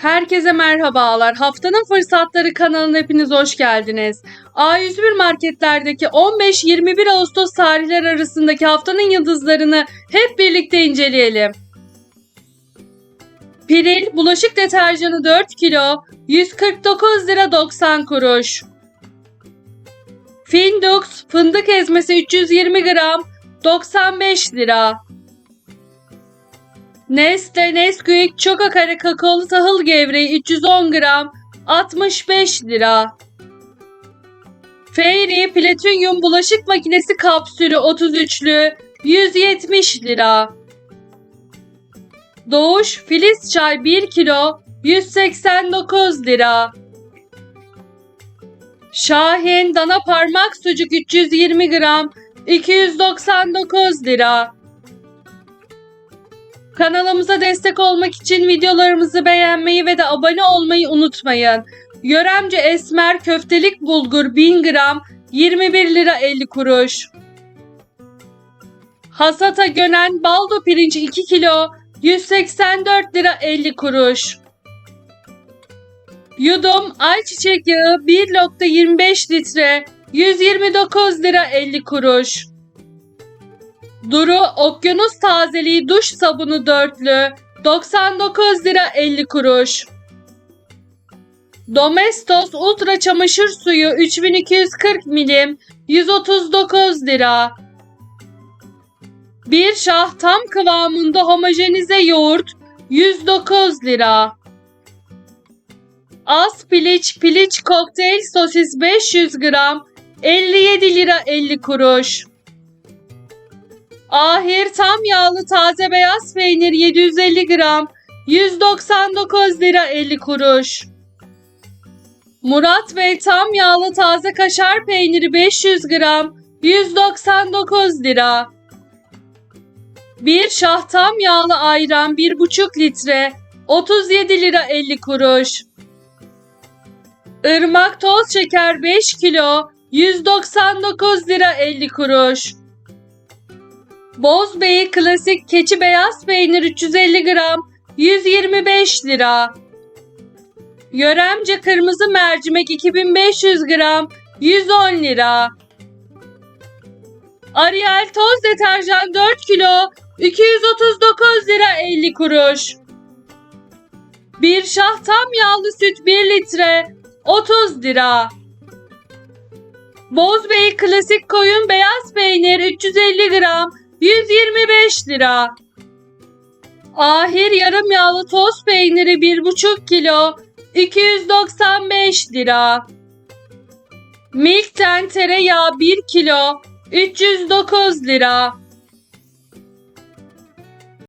Herkese merhabalar. Haftanın Fırsatları kanalına hepiniz hoş geldiniz. A101 marketlerdeki 15-21 Ağustos tarihler arasındaki haftanın yıldızlarını hep birlikte inceleyelim. Piril bulaşık deterjanı 4 kilo 149 lira 90 kuruş. Findux fındık ezmesi 320 gram 95 lira. Nestle Nesquik çok akare kakaolu tahıl gevreği 310 gram 65 lira. Fairy Platinyum bulaşık makinesi kapsülü 33'lü 170 lira. Doğuş Filiz çay 1 kilo 189 lira. Şahin dana parmak sucuk 320 gram 299 lira. Kanalımıza destek olmak için videolarımızı beğenmeyi ve de abone olmayı unutmayın. Yöremce esmer köftelik bulgur 1000 gram 21 lira 50 kuruş. Hasata gönen baldo pirinç 2 kilo 184 lira 50 kuruş. Yudum ayçiçek yağı 1.25 litre 129 lira 50 kuruş. Duru Okyanus Tazeliği duş sabunu dörtlü 99 lira 50 kuruş. Domestos Ultra çamaşır suyu 3240 milim 139 lira. Bir şah tam kıvamında homojenize yoğurt 109 lira. Az piliç piliç kokteyl sosis 500 gram 57 lira 50 kuruş. Ahir tam yağlı taze beyaz peynir 750 gram 199 lira 50 kuruş. Murat Bey tam yağlı taze kaşar peyniri 500 gram 199 lira. Bir şah tam yağlı ayran 1,5 litre 37 lira 50 kuruş. Irmak toz şeker 5 kilo 199 lira 50 kuruş. Bozbey klasik keçi beyaz peynir 350 gram 125 lira. Yöremce kırmızı mercimek 2500 gram 110 lira. Ariel toz deterjan 4 kilo 239 lira 50 kuruş. Bir şah tam yağlı süt 1 litre 30 lira. Bozbey klasik koyun beyaz peynir 350 gram 125 lira. Ahir yarım yağlı toz peyniri 1,5 kilo 295 lira. Milk'ten tereyağı 1 kilo 309 lira.